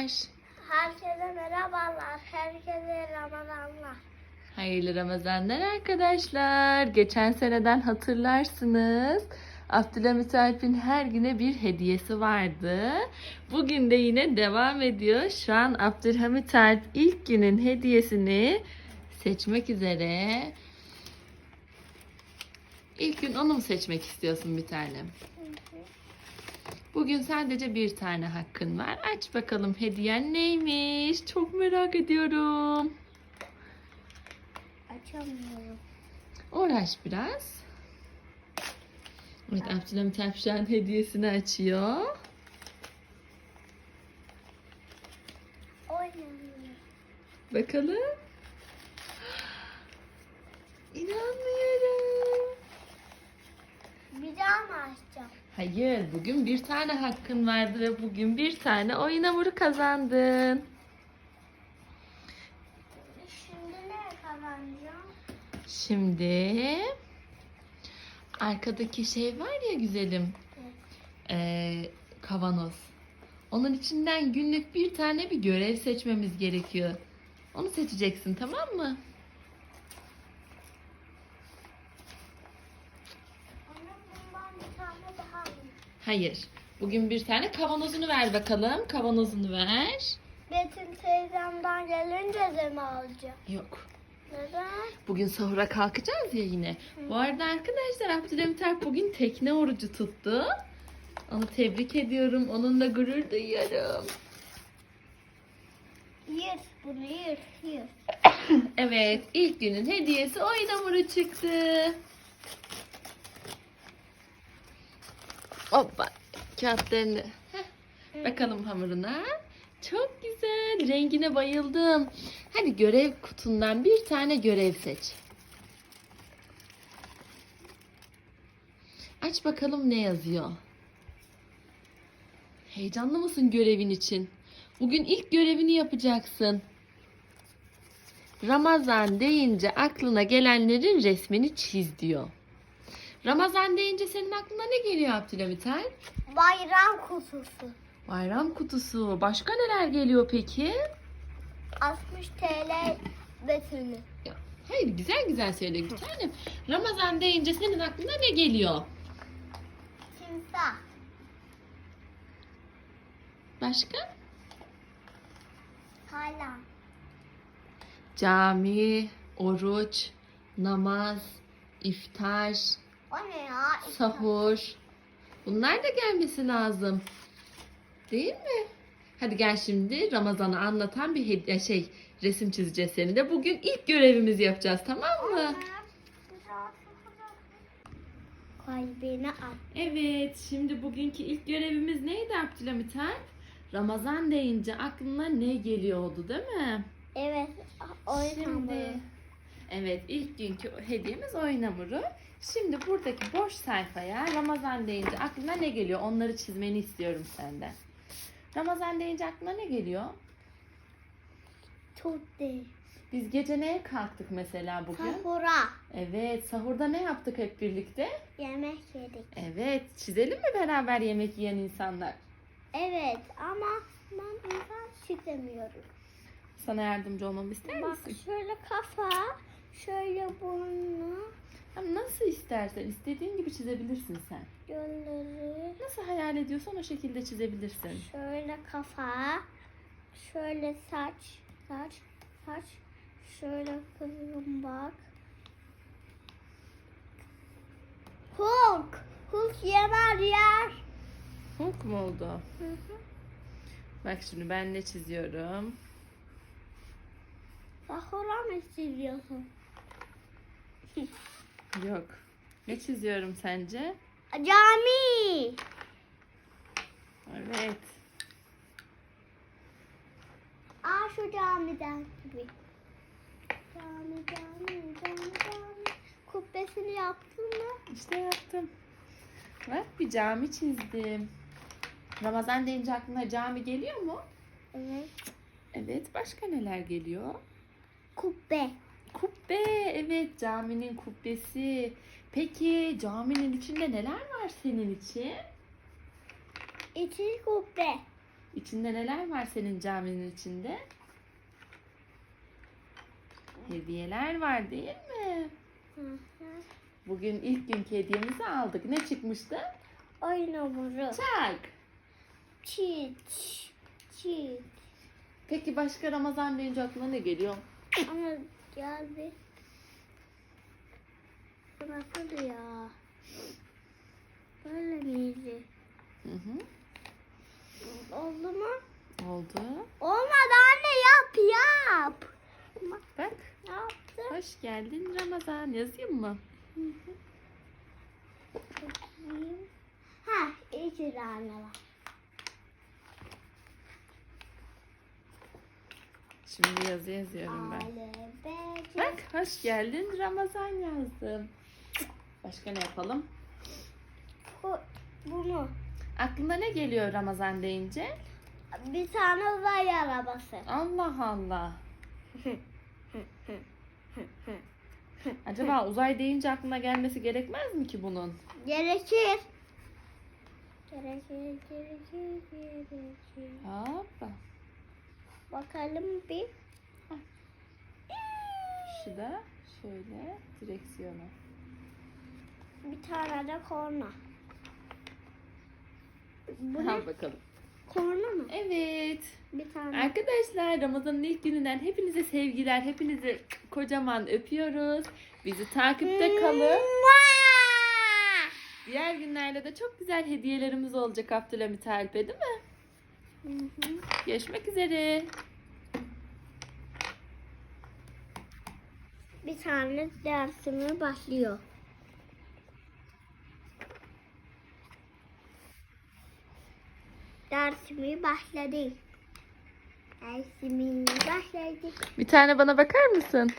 Herkese merhabalar. Herkese Ramazanlar. Hayırlı Ramazanlar arkadaşlar. Geçen seneden hatırlarsınız. Abdülhamit Alp'in her güne bir hediyesi vardı. Bugün de yine devam ediyor. Şu an Abdülhamit Alp ilk günün hediyesini seçmek üzere. İlk gün onu mu seçmek istiyorsun bir tanem? Bugün sadece bir tane hakkın var. Aç bakalım hediyen neymiş? Çok merak ediyorum. Açamıyorum. Uğraş biraz. Evet Abdülhamit an hediyesini açıyor. Oynamıyorum. Bakalım. Mı açacağım? Hayır bugün bir tane hakkın vardı ve bugün bir tane oyun hamuru kazandın. Şimdi ne kazanacağım? Şimdi arkadaki şey var ya güzelim. Ee, kavanoz. Onun içinden günlük bir tane bir görev seçmemiz gerekiyor. Onu seçeceksin tamam mı? Anne bundan bir tane daha mı? Hayır. Bugün bir tane kavanozunu ver bakalım. Kavanozunu ver. Betül teyzemden gelince de mi alacağım? Yok. Neden? Bugün sahura kalkacağız ya yine. Bu arada arkadaşlar Abdülhamit Alp bugün tekne orucu tuttu. Onu tebrik ediyorum. Onunla gurur duyuyorum. Yırt bunu yırt yırt. Evet, ilk günün hediyesi oyun hamuru çıktı. Hoppa, kağıtlarını. Heh, Bakalım hamuruna. Çok güzel, rengine bayıldım. Hadi görev kutundan bir tane görev seç. Aç bakalım ne yazıyor. Heyecanlı mısın görevin için? Bugün ilk görevini yapacaksın. Ramazan deyince aklına gelenlerin resmini çiz diyor. Ramazan deyince senin aklına ne geliyor Abdülhamit Alp? Bayram kutusu. Bayram kutusu. Başka neler geliyor peki? 60 TL Betül'ü. Ya, hayır güzel güzel söyle bir tanem. Ramazan deyince senin aklına ne geliyor? Timsah. Başka? Hala. Cami, oruç, namaz, iftar, O ne ya? sahur. Bunlar da gelmesi lazım. Değil mi? Hadi gel şimdi Ramazan'ı anlatan bir hediye şey resim çizeceğiz senin de. Bugün ilk görevimizi yapacağız tamam mı? Kalbini at. Evet, şimdi bugünkü ilk görevimiz neydi Abdülhamit? Ramazan deyince aklına ne geliyordu değil mi? Evet. Oyun Şimdi, hamuru. Evet ilk günkü hediyemiz oyun hamuru. Şimdi buradaki boş sayfaya Ramazan deyince aklına ne geliyor? Onları çizmeni istiyorum senden. Ramazan deyince aklına ne geliyor? Çok değil. Biz gece neye kalktık mesela bugün? Sahura. Evet, sahurda ne yaptık hep birlikte? Yemek yedik. Evet, çizelim mi beraber yemek yiyen insanlar? Evet ama ben insan çizemiyorum. Sana yardımcı olmamı ister Bak misin? şöyle kafa, şöyle burnu, Ama Nasıl istersen, istediğin gibi çizebilirsin sen. gözleri, Nasıl hayal ediyorsan o şekilde çizebilirsin. şöyle kafa, şöyle saç, saç, saç, şöyle kızım bak. Hulk, Hulk yemer yer. Hulk mu oldu? Hı hı. Bak şimdi ben ne çiziyorum? Sahura mı çiziyorsun? Yok. Ne çiziyorum sence? Cami. Evet. Aa şu camiden gibi. Cami, cami, cami, cami. Kubbesini yaptın mı? İşte yaptım. Bak bir cami çizdim. Ramazan deyince aklına cami geliyor mu? Evet. Evet. Başka neler geliyor? Kubbe. Kubbe. Evet caminin kubbesi. Peki caminin içinde neler var senin için? İçi kubbe. İçinde neler var senin caminin içinde? Hediyeler var değil mi? Hı hı. Bugün ilk günkü hediyemizi aldık. Ne çıkmıştı? Oyun hamuru. Çak. Çiç. Çiç. Peki başka Ramazan deyince aklına ne geliyor? Ama gel bir. Bu nasıl ya? Böyle miydi? Hı hı. Oldu mu? Oldu. Olmadı anne yap yap. Bak. Ne yaptın? Hoş geldin Ramazan. Yazayım mı? Bakayım. Ha iki tane var. Şimdi yazı yazıyorum ben. Bak hoş geldin Ramazan yazdım. Başka ne yapalım? Bu, bunu. Aklına ne geliyor Ramazan deyince? Bir tane uzay arabası. Allah Allah. Acaba uzay deyince aklına gelmesi gerekmez mi ki bunun? Gerekir. Gerekir, gerekir, gerekir. Bakalım bir. Şu da şöyle direksiyonu. Bir tane de korna. Bu ne? Al bakalım. Korna mı? Evet. Bir tane. Arkadaşlar Ramazan'ın ilk gününden hepinize sevgiler. Hepinizi kocaman öpüyoruz. Bizi takipte kalın. Diğer günlerde de çok güzel hediyelerimiz olacak Abdülhamit Alp'e değil mi? Hı hı. Görüşmek üzere. Bir tane dersimi başlıyor. Dersimi başladı. Dersimi başladı. Bir tane bana bakar mısın?